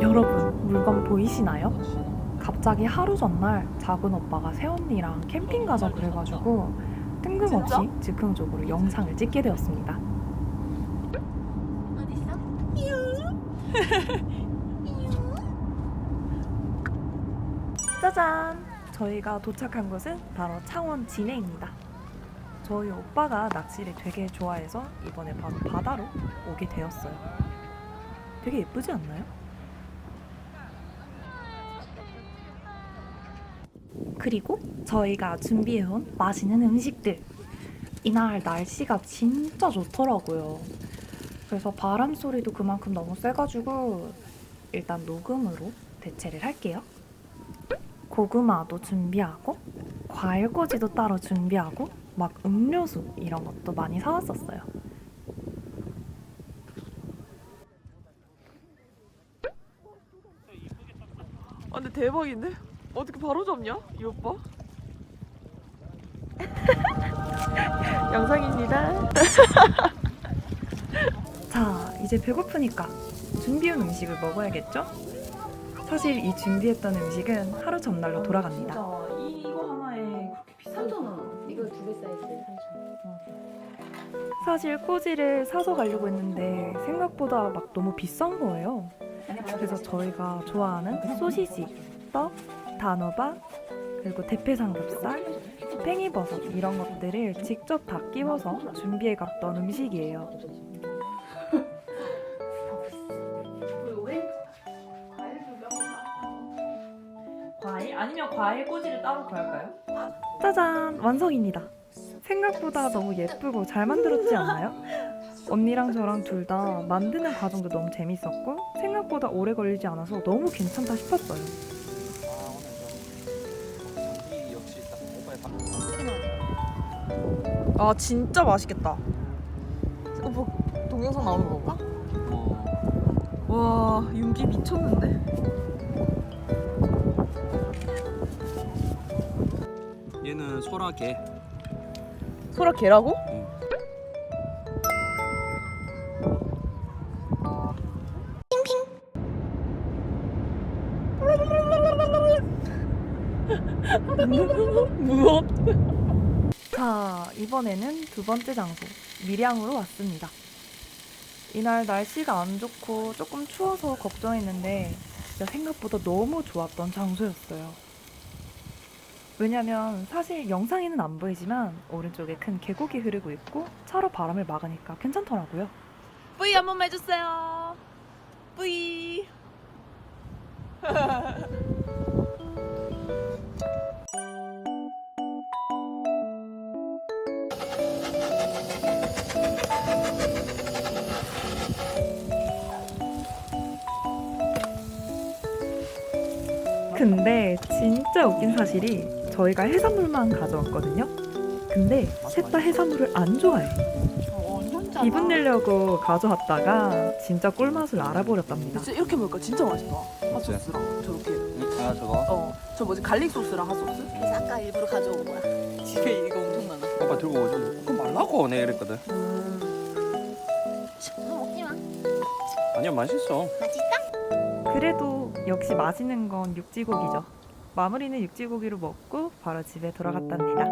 여러분 물건 보이시나요? 갑자기 하루 전날 작은 오빠가 새언니랑 캠핑 가자 그래가지고 뜬금없이 즉흥적으로 영상을 찍게 되었습니다. 짜잔! 저희가 도착한 곳은 바로 창원 진해입니다. 저희 오빠가 낚시를 되게 좋아해서 이번에 바로 바다로 오게 되었어요. 되게 예쁘지 않나요? 그리고 저희가 준비해온 맛있는 음식들. 이날 날씨가 진짜 좋더라고요. 그래서 바람 소리도 그만큼 너무 세가지고 일단 녹음으로 대체를 할게요. 고구마도 준비하고 과일꽂이도 따로 준비하고 막 음료수 이런 것도 많이 사왔었어요. 아 근데 대박인데? 어떻게 바로 잡냐? 이 오빠? 영상입니다. 자, 이제 배고프니까 준비한 음식을 먹어야겠죠? 사실 이 준비했던 음식은 하루 전날로 돌아갑니다. 이, 이거 하나에 그렇게 비싸잖아. 이거 두 개 사이즈에 3,000원. 사실 꼬지를 사서 가려고 했는데 생각보다 막 너무 비싼 거예요. 그래서 저희가 좋아하는 소시지, 떡, 단호박, 그리고 대패 삼겹살, 팽이버섯 이런 것들을 직접 다 끼워서 준비해 갔던 음식이에요. 과일? 아니면 과일 꼬지를 따로 구할까요? 짜잔! 완성입니다. 생각보다 너무 예쁘고 잘 만들었지 않나요? 언니랑 저랑 둘 다 만드는 과정도 너무 재밌었고 생각보다 오래 걸리지 않아서 너무 괜찮다 싶었어요. 아 진짜 맛있겠다. 오빠 동영상 나오는 건가? 와 윤기 미쳤는데? 얘는 소라게 소라 개라고? 무엇? 자, 이번에는 두 번째 장소, 밀양으로 왔습니다. 이날 날씨가 안 좋고 조금 추워서 걱정했는데 진짜 생각보다 너무 좋았던 장소였어요. 왜냐면 사실 영상에는 안 보이지만 오른쪽에 큰 계곡이 흐르고 있고 차로 바람을 막으니까 괜찮더라고요. 뿌이 한 번만 해주세요. 뿌 근데 진짜 웃긴 사실이 저희가 해산물만 가져왔거든요. 근데 셋 다 해산물을 안 좋아해. 기분 내려고 가져왔다가 진짜 꿀맛을 알아버렸답니다. 진짜 이렇게 먹으니까 진짜 맛있다. 핫소스랑 저렇게. 아 저거 어, 저 뭐지 갈릭 소스랑 핫소스? 그래서 아까 일부러 가져온 거야. 집에 이거 엄청 많아. 아빠 들고 오죠 그거 말라고 내가 이랬거든 너 먹지 마. 아니야 맛있어 맛있다? 그래도 역시 맛있는 건 육지고기죠. 마무리는 육지고기로 먹고 바로 집에 돌아갔답니다.